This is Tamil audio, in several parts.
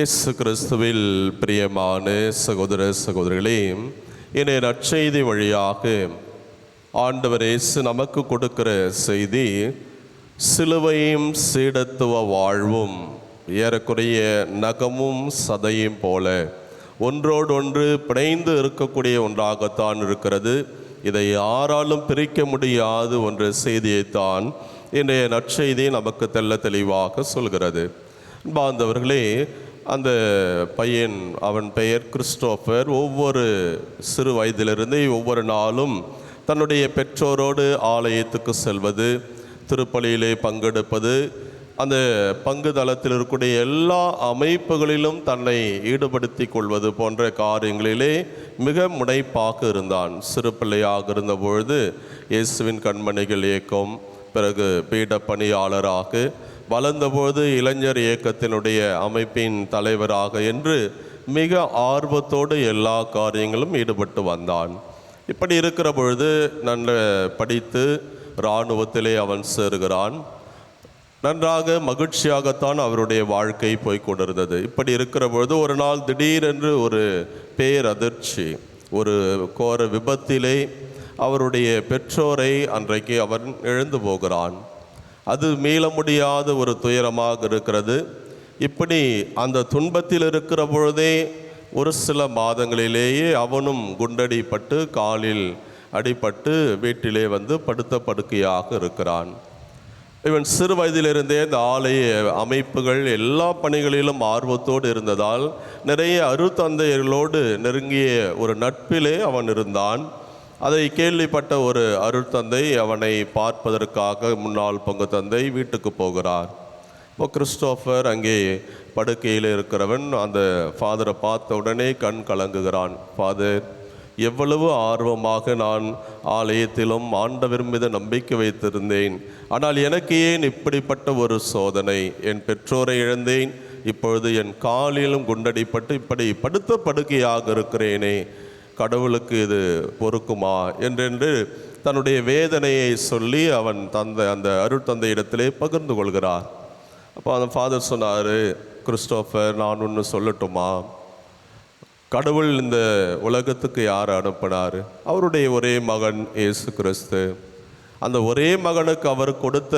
இயேசு கிறிஸ்துவில் பிரியமான சகோதர சகோதரிகளே என்னை நற்செய்தி வழியாக ஆண்டவர் இயேசு நமக்கு கொடுக்கிற செய்தி சிலுவையும் சீடத்துவ வாழ்வும் ஏறக்குறைய நகமும் சதையும் போல ஒன்றோடொன்று பிணைந்து இருக்கக்கூடிய ஒன்றாகத்தான் இருக்கிறது. இதை யாராலும் பிரிக்க முடியாது என்ற செய்தியைத்தான் இன்றைய நற்செய்தி நமக்கு தெள்ள தெளிவாக சொல்கிறது. பாந்தவர்களே அந்த பையன் அவன் பெயர் கிறிஸ்டோஃபர் ஒவ்வொரு சிறு வயதிலிருந்து ஒவ்வொரு நாளும் தன்னுடைய பெற்றோரோடு ஆலயத்துக்கு செல்வது திருப்பலியிலே பங்கெடுப்பது அந்த பங்கு தளத்தில் இருக்கக்கூடிய எல்லா அமைப்புகளிலும் தன்னை ஈடுபடுத்தி கொள்வது போன்ற காரியங்களிலே மிக முனைப்பாக இருந்தான். சிறு பிள்ளையாக இருந்தபொழுது இயேசுவின் கண்மணிகள் இயக்கம் பிறகு பீட பணியாளராக வளர்ந்தபோது இளைஞர் இயக்கத்தினுடைய அமைப்பின் தலைவராக என்று மிக ஆர்வத்தோடு எல்லா காரியங்களும் ஈடுபட்டு வந்தான். இப்படி இருக்கிற பொழுது நல்ல படித்து இராணுவத்திலே அவன் சேருகிறான். நன்றாக மகிழ்ச்சியாகத்தான் அவருடைய வாழ்க்கை போய் கொண்டிருந்தது. இப்படி இருக்கிற பொழுது ஒரு நாள் திடீரென்று ஒரு பேரதிர்ச்சி ஒரு கோர விபத்திலே அவருடைய பெற்றோரை அன்றைக்கு அவன் எழுந்து போகிறான். அது மீள முடியாத ஒரு துயரமாக இருக்கிறது. இப்படி அந்த துன்பத்தில் இருக்கிற பொழுதே ஒரு சில மாதங்களிலேயே அவனும் குண்டடிப்பட்டு காலில் அடிபட்டு வீட்டிலே வந்து படுத்த படுக்கையாக இருக்கிறான். இவன் சிறு வயதிலிருந்தே இந்த ஆலய அமைப்புகள் எல்லா பணிகளிலும் ஆர்வத்தோடு இருந்ததால் நிறைய அருத்தந்தையர்களோடு நெருங்கிய ஒரு நட்பிலே அவன் இருந்தான். அதை கேள்விப்பட்ட ஒரு அருட்தந்தை அவனை பார்ப்பதற்காக முன்னாள் பங்கு தந்தை வீட்டுக்கு போகிறார். இப்போ கிறிஸ்டோஃபர் அங்கே படுக்கையில் இருக்கிறவன் அந்த ஃபாதரை பார்த்த உடனே கண் கலங்குகிறான். ஃபாதர் எவ்வளவு ஆர்வமாக நான் ஆலயத்திலும் ஆண்டவர் மீது நம்பிக்கை வைத்திருந்தேன். ஆனால் எனக்கு ஏன் இப்படிப்பட்ட ஒரு சோதனை? என் பெற்றோரை இழந்தேன். இப்பொழுது என் காலிலும் குண்டடிப்பட்டு இப்படி படுத்த படுக்கையாக இருக்கிறேனே. கடவுளுக்கு இது பொறுக்குமா என்றென்று தன்னுடைய வேதனையை சொல்லி அவன் தந்த அந்த அருட்தந்தை இடத்திலே பகிர்ந்து கொள்கிறார். அப்போ அந்த ஃபாதர் சொன்னார் கிறிஸ்டோஃபர் நான் ஒன்று சொல்லட்டுமா? கடவுள் இந்த உலகத்துக்கு யார் அனுப்பினார்? அவருடைய ஒரே மகன் இயேசு கிறிஸ்து. அந்த ஒரே மகனுக்கு அவர் கொடுத்த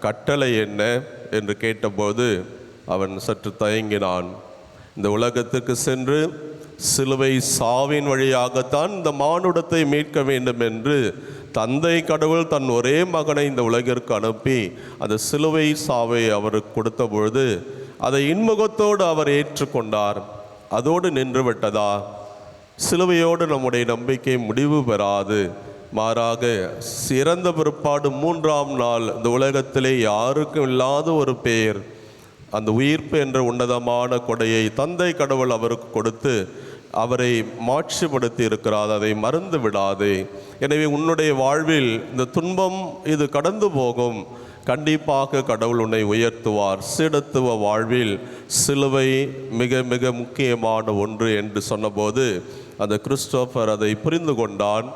கட்டளை என்ன? என்று கேட்டபோது அவன் சற்று தயங்கினான். இந்த உலகத்துக்கு சென்று சிலுவை சாவின் வழியாகத்தான் இந்த மானுடத்தை மீட்க வேண்டும் என்று தந்தை கடவுள் தன் ஒரே மகனை இந்த உலகிற்கு அனுப்பி அந்த சிலுவை சாவை அவருக்கு கொடுத்த பொழுது அதை இன்முகத்தோடு அவர் ஏற்றுக்கொண்டார். அதோடு நின்று விட்டதா? சிலுவையோடு நம்முடைய நம்பிக்கை முடிவு பெறாது. மாறாக சிறந்த பிற்பாடு மூன்றாம் நாள் இந்த உலகத்திலே யாருக்கும் இல்லாத ஒரு பெயர் அந்த உயிர்ப்பு என்ற உன்னதமான கொடையை தந்தை கடவுள் அவருக்கு கொடுத்து அவரை மாட்சிப்படுத்தி இருக்கிறார் அதை மறந்து விடாதே. எனவே உன்னுடைய வாழ்வில் இந்த துன்பம் இது கடந்து போகும். கண்டிப்பாக கடவுள் உன்னை உயர்த்துவார். சீடத்துவ வாழ்வில் சிலுவை மிக மிக முக்கியமான ஒன்று என்று சொன்னபோது அந்த கிறிஸ்டோபர் அதை புரிந்து கொண்டான்.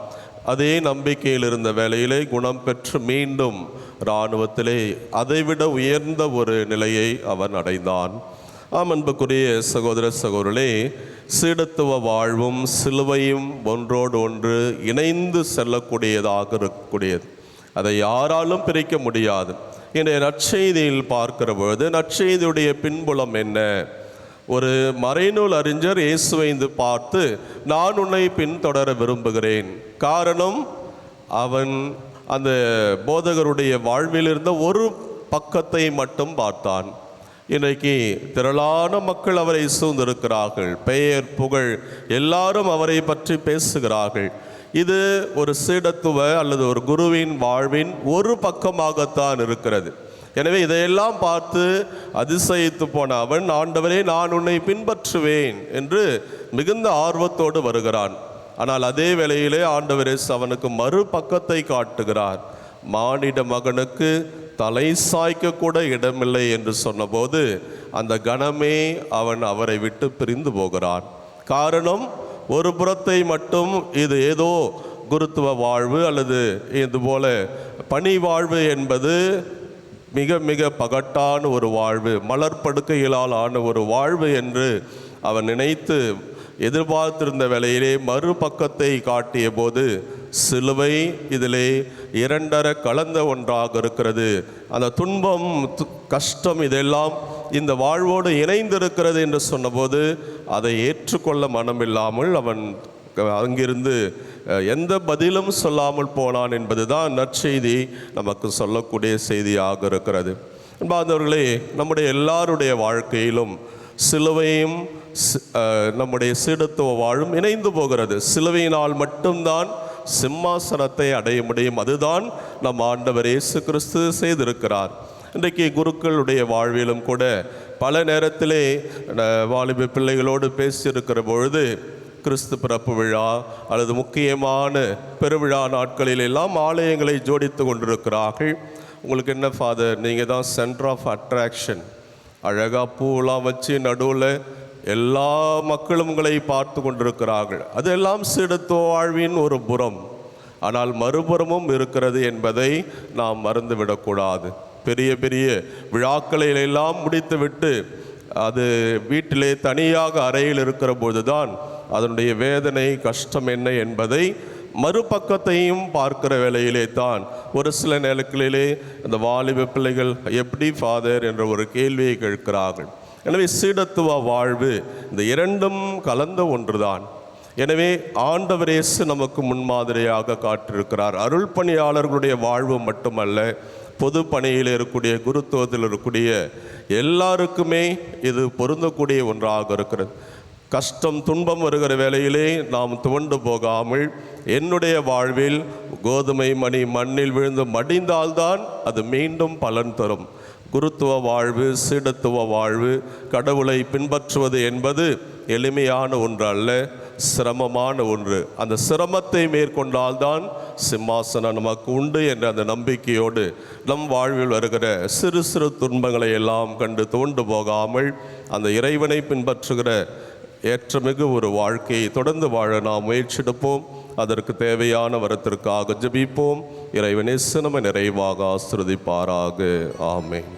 அதே நம்பிக்கையில் இருந்த வேளையிலே குணம் பெற்று மீண்டும் இராணுவத்திலே அதைவிட உயர்ந்த ஒரு நிலையை அவன் அடைந்தான். ஆம் அன்புக்குரிய சகோதர சகோதரர்களே சீடத்துவ வாழ்வும் சிலுவையும் ஒன்றோடு ஒன்று இணைந்து செல்லக்கூடியதாக இருக்கக்கூடியது. அதை யாராலும் பிரிக்க முடியாது. இன்றைய நற்செய்தியில் பார்க்கிற பொழுது நற்செய்தியுடைய பின்புலம் என்ன? ஒரு மறைநூல் அறிஞர் இயேசுவைந்து பார்த்து நான் உன்னை பின்தொடர விரும்புகிறேன். காரணம் அவன் அந்த போதகருடைய வாழ்வில் இருந்த ஒரு பக்கத்தை மட்டும் பார்த்தான். இன்றைக்கு திரளான மக்கள் அவரை சூழ்ந்திருக்கிறார்கள். பெயர் புகழ் எல்லாரும் அவரை பற்றி பேசுகிறார்கள். இது ஒரு சீடத்துவ அல்லது ஒரு குருவின் வாழ்வின் ஒரு பக்கமாகத்தான் இருக்கிறது. எனவே இதையெல்லாம் பார்த்து அதிசயித்து போன அவன் ஆண்டவரே நான் உன்னை பின்பற்றுவேன் என்று மிகுந்த ஆர்வத்தோடு வருகிறான். ஆனால் அதே வேளையிலே ஆண்டவர் அவனுக்கு மறுபக்கத்தை காட்டுகிறார். மானிட மகனுக்கு தலை சாய்க்க கூட இடமில்லை என்று சொன்னபோது அந்த கணமே அவன் அவரை விட்டு பிரிந்து போகிறான். காரணம் ஒரு புறத்தை மட்டும் இது ஏதோ குருத்துவ வாழ்வு அல்லது இது போல பணி வாழ்வு என்பது மிக மிக பகட்டான ஒரு வாழ்வு மலர் படுக்கைகளால் ஆன ஒரு வாழ்வு என்று அவன் நினைத்து எதிர்பார்த்திருந்த வேளையிலே மறுபக்கத்தை காட்டிய போது சிலுவை இதிலே இரண்டர கலந்த ஒன்றாக இருக்கிறது. அந்த துன்பம் கஷ்டம் இதெல்லாம் இந்த வாழ்வோடு இணைந்திருக்கிறது என்று சொன்னபோது அதை ஏற்றுக்கொள்ள மனமில்லாமல் அவன் அங்கிருந்து எந்த பதிலும் சொல்லாமல் போனான் என்பதுதான் நற்செய்தி நமக்கு சொல்லக்கூடிய செய்தியாக இருக்கிறது. அன்பார்ந்தவர்களே நம்முடைய எல்லாருடைய வாழ்க்கையிலும் சிலுவையும் நம்முடைய சீடத்துவ வாழும் இணைந்து போகிறது. சிலுவையினால் மட்டும்தான் சிம்மாசனத்தை அடைய முடியும். அதுதான் நம் ஆண்டவர் இயேசு கிறிஸ்து செய்திருக்கிறார். இன்றைக்கு குருக்களுடைய வாழ்விலும் கூட பல நேரத்திலே வாலிப பிள்ளைகளோடு பேசியிருக்கிற பொழுது கிறிஸ்து பிறப்பு விழா அல்லது முக்கியமான பெருவிழா நாட்களில் எல்லாம் ஆலயங்களை ஜோடித்து கொண்டிருக்கிறார்கள். உங்களுக்கு என்ன ஃபாதர் நீங்கள் தான் சென்டர் ஆஃப் அட்ராக்ஷன் அழகாக பூவெலாம் வச்சு நடுவில் எல்லா மக்களும் உங்களை பார்த்து கொண்டிருக்கிறார்கள். அதெல்லாம் சீடத்துவ வாழ்வின் ஒரு புறம். ஆனால் மறுபுறமும் இருக்கிறது என்பதை நாம் மறந்துவிடக்கூடாது. பெரிய பெரிய விழாக்களை எல்லாம் முடித்துவிட்டு அது வீட்டிலே தனியாக அறையில் இருக்கிற பொழுதுதான் அதனுடைய வேதனை கஷ்டம் என்ன என்பதை மறுபக்கத்தையும் பார்க்கிற வேலையிலே தான் ஒரு சில நேரங்களிலே அந்த வாலிப பிள்ளைகள் எப்படி ஃபாதர் என்ற ஒரு கேள்வியை கேட்கிறார்கள். எனவே சீடத்துவ வாழ்வு இந்த இரண்டும் கலந்த ஒன்றுதான். எனவே ஆண்டவரேசு நமக்கு முன்மாதிரியாக காட்டியிருக்கிறார் அருள் பணியாளர்களுடைய வாழ்வு மட்டுமல்ல பொது பணியில் இருக்கக்கூடிய குருத்துவத்தில் இருக்கக்கூடிய எல்லாருக்குமே இது பொருந்தக்கூடிய ஒன்றாக இருக்கிறது. கஷ்டம் துன்பம் வருகிற வேளையிலே நாம் துவண்டு போகாமல் என்னுடைய வாழ்வில் கோதுமை மணி மண்ணில் விழுந்து மடிந்தால்தான் அது மீண்டும் பலன் தரும். குருத்துவ வாழ்வு சீடத்துவ வாழ்வு கடவுளை பின்பற்றுவது என்பது எளிமையான ஒன்று அல்ல சிரமமான ஒன்று. அந்த சிரமத்தை மேற்கொண்டால்தான் சிம்மாசனம் நமக்கு உண்டு என்ற அந்த நம்பிக்கையோடு நம் வாழ்வில் வருகிற சிறு சிறு துன்பங்களை எல்லாம் கண்டு தோண்டு போகாமல் அந்த இறைவனை பின்பற்றுகிற ஏற்றமிகு ஒரு வாழ்க்கையை தொடர்ந்து வாழ நாம் முயற்சிடுப்போம். அதற்கு தேவையான வரத்திற்காக ஜபிப்போம். இறைவனே சினம நிறைவாக ஆசிரதிப்பாராக ஆமேன்.